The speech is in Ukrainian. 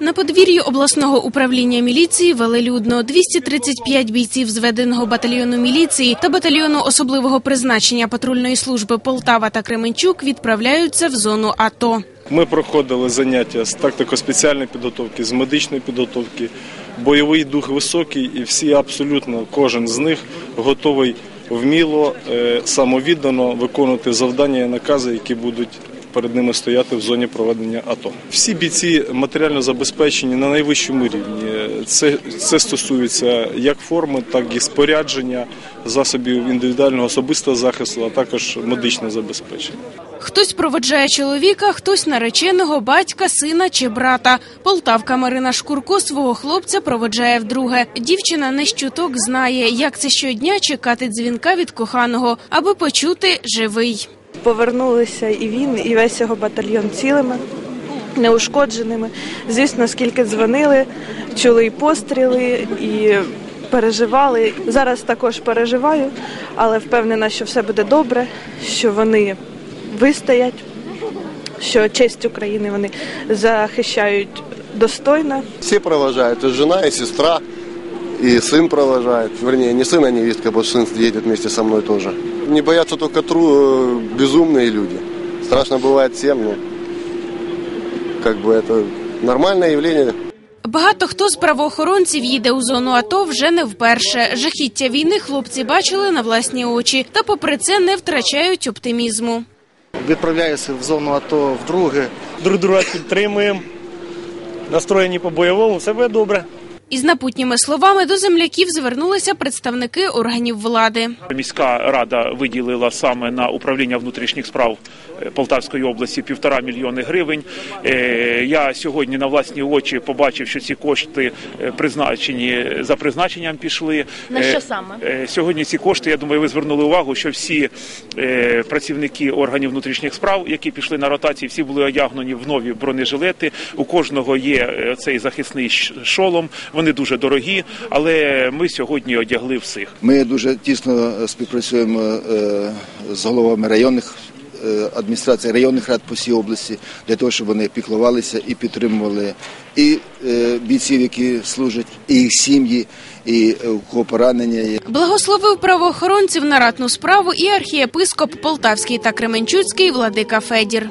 На подвір'ї обласного управління міліції велелюдно 235 бійців зведеного батальйону міліції та батальйону особливого призначення патрульної служби Полтава та Кременчук відправляються в зону АТО. Ми проходили заняття з тактико-спеціальної підготовки, з медичної підготовки. Бойовий дух високий, і всі абсолютно кожен з них готовий вміло, е, самовіддано виконувати завдання і накази, які будуть перед ними стояти в зоні проведення АТО. Всі бійці матеріально забезпечені на найвищому рівні. Це, це стосується як форми, так і спорядження, засобів індивідуального особистого захисту, а також медичне забезпечення. Хтось проведжає чоловіка, хтось нареченого, батька, сина чи брата. Полтавка Марина Шкурко свого хлопця проведжає вдруге. Дівчина не щуток знає, як це щодня чекати дзвінка від коханого, аби почути живий. Повернулися і він, і весь його батальйон цілими, неушкодженими. Звісно, скільки дзвонили, чули і постріли, і переживали. Зараз також переживаю, але впевнена, що все буде добре, що вони вистоять, що честь України вони захищають достойно. Все провожают, и жена, и сестра, и сын провожает. Вернее, не сын, а невестка, потому что сын едет вместе со мной тоже. Не боятся только тру э, безумные люди. Страшно бывает всем, но как бы это нормальное явление. Багато хто з правоохоронців їде у зону АТО вже не вперше. Жахіття війни хлопці бачили на власні очі, та попри це не втрачають оптимізму. відправляюся в зону АТО вдруге. Друг друга підтримуємо, настроєні по бойовому, все буде добре. Із напутніми словами до земляків звернулися представники органів влади. Міська рада виділила саме на управління внутрішніх справ е, Полтавської області півтора мільйони гривень. Е, Я сьогодні на власні очі побачив, що ці кошти е, призначені за призначенням пішли. На що саме? Сьогодні ці кошти, я думаю, ви звернули увагу, що всі працівники органів внутрішніх справ, які пішли на ротації, всі були одягнені в нові бронежилети. У кожного є цей захисний шолом. Вони дуже дорогі, але ми сьогодні одягли всіх. Ми дуже тісно співпрацюємо е, з головами районних е, адміністрацій, районних рад по всій області для того, щоб вони піклувалися і підтримували і е, бійців, які служать, і їх сім'ї, і е, поранення. Благословив правоохоронців на ратну справу і архієпископ Полтавський та Кременчуцький владика Федір.